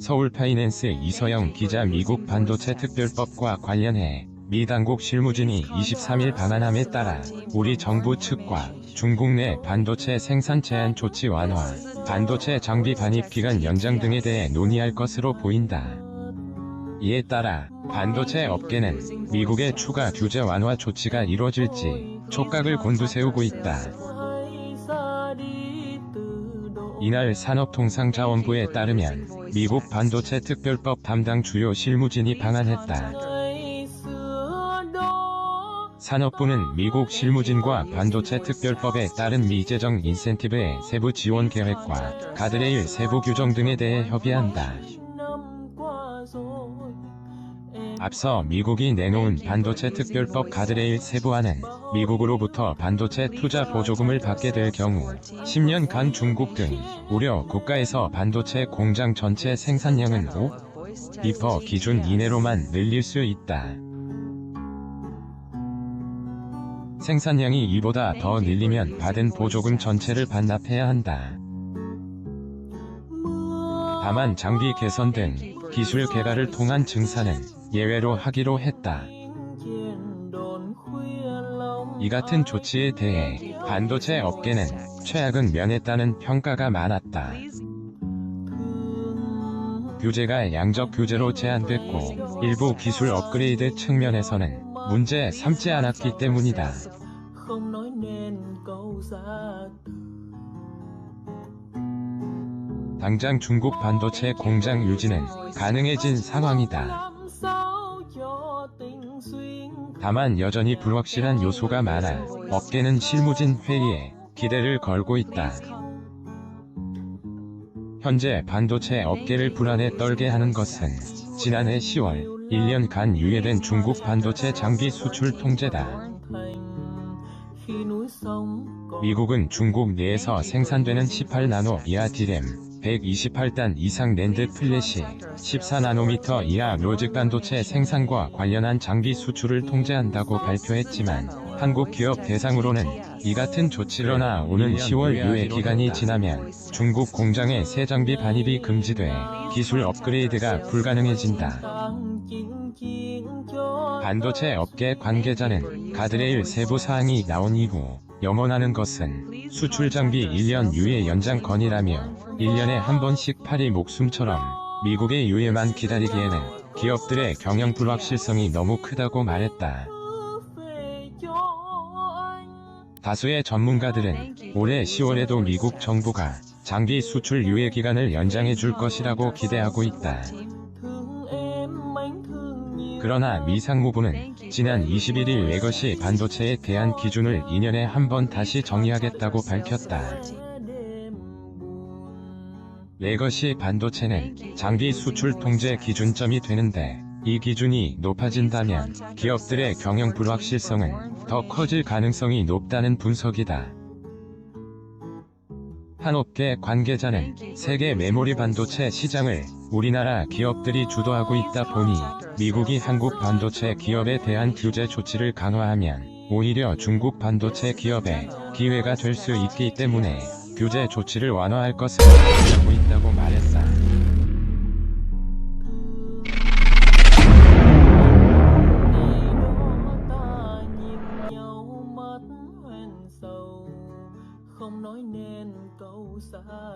서울 파이낸스 이서영 기자 미국 반도체 특별법과 관련해 미 당국 실무진이 23일 방한함에 따라 우리 정부 측과 중국 내 반도체 생산 제한 조치 완화, 반도체 장비 반입 기간 연장 등에 대해 논의할 것으로 보인다. 이에 따라 반도체 업계는 미국의 추가 규제 완화 조치가 이뤄질지 촉각을 곤두세우고 있다. 이날 산업통상자원부에 따르면 미국 반도체 특별법 담당 주요 실무진이 방한했다. 산업부는 미국 실무진과 반도체 특별법에 따른 미재정 인센티브의 세부 지원 계획과 가드레일 세부 규정 등에 대해 협의한다. 앞서 미국이 내놓은 반도체 특별법 가드레일 세부안은 미국으로부터 반도체 투자 보조금을 받게 될 경우 10년간 중국 등 우려 국가에서 반도체 공장 전체 생산량은 5, 2% 기준 이내로만 늘릴 수 있다. 생산량이 이보다 더 늘리면 받은 보조금 전체를 반납해야 한다. 다만 장비 개선 등 기술 개발을 통한 증산은 예외로 하기로 했다. 이 같은 조치에 대해 반도체 업계는 최악은 면했다는 평가가 많았다. 규제가 양적 규제로 제한됐고 일부 기술 업그레이드 측면에서는 문제 삼지 않았기 때문이다. 당장 중국 반도체 공장 유지는 가능해진 상황이다. 다만 여전히 불확실한 요소가 많아 업계는 실무진 회의에 기대를 걸고 있다. 현재 반도체 업계를 불안에 떨게 하는 것은 지난해 10월 1년간 유예된 중국 반도체 장비 수출 통제다. 미국은 중국 내에서 생산되는 18나노 이하 디램, 128단 이상 랜드 플래시, 14나노미터 이하 로직 반도체 생산과 관련한 장비 수출을 통제한다고 발표했지만 한국 기업 대상으로는 이 같은 조치로나 오는 10월 유예 기간이 지나면 중국 공장의 새 장비 반입이 금지돼 기술 업그레이드가 불가능해진다. 반도체 업계 관계자는 가드레일 세부 사항이 나온 이후 염원하는 것은 수출 장비 1년 유예 연장 건이라며 1년에 한 번씩 팔이 목숨처럼 미국의 유예만 기다리기에는 기업들의 경영 불확실성이 너무 크다고 말했다. 다수의 전문가들은 올해 10월에도 미국 정부가 장비 수출 유예 기간을 연장해 줄 것이라고 기대하고 있다. 그러나 미 상무부는 지난 21일 레거시 반도체에 대한 기준을 2년에 한 번 다시 정의하겠다고 밝혔다. 레거시 반도체는 장비 수출 통제 기준점이 되는데 이 기준이 높아진다면 기업들의 경영 불확실성은 더 커질 가능성이 높다는 분석이다. 한 업계 관계자는 세계 메모리 반도체 시장을 우리나라 기업들이 주도하고 있다 보니 미국이 한국 반도체 기업에 대한 규제 조치를 강화하면 오히려 중국 반도체 기업에 기회가 될 수 있기 때문에 규제 조치를 완화할 것을 고려하고 있다고 말했다. side.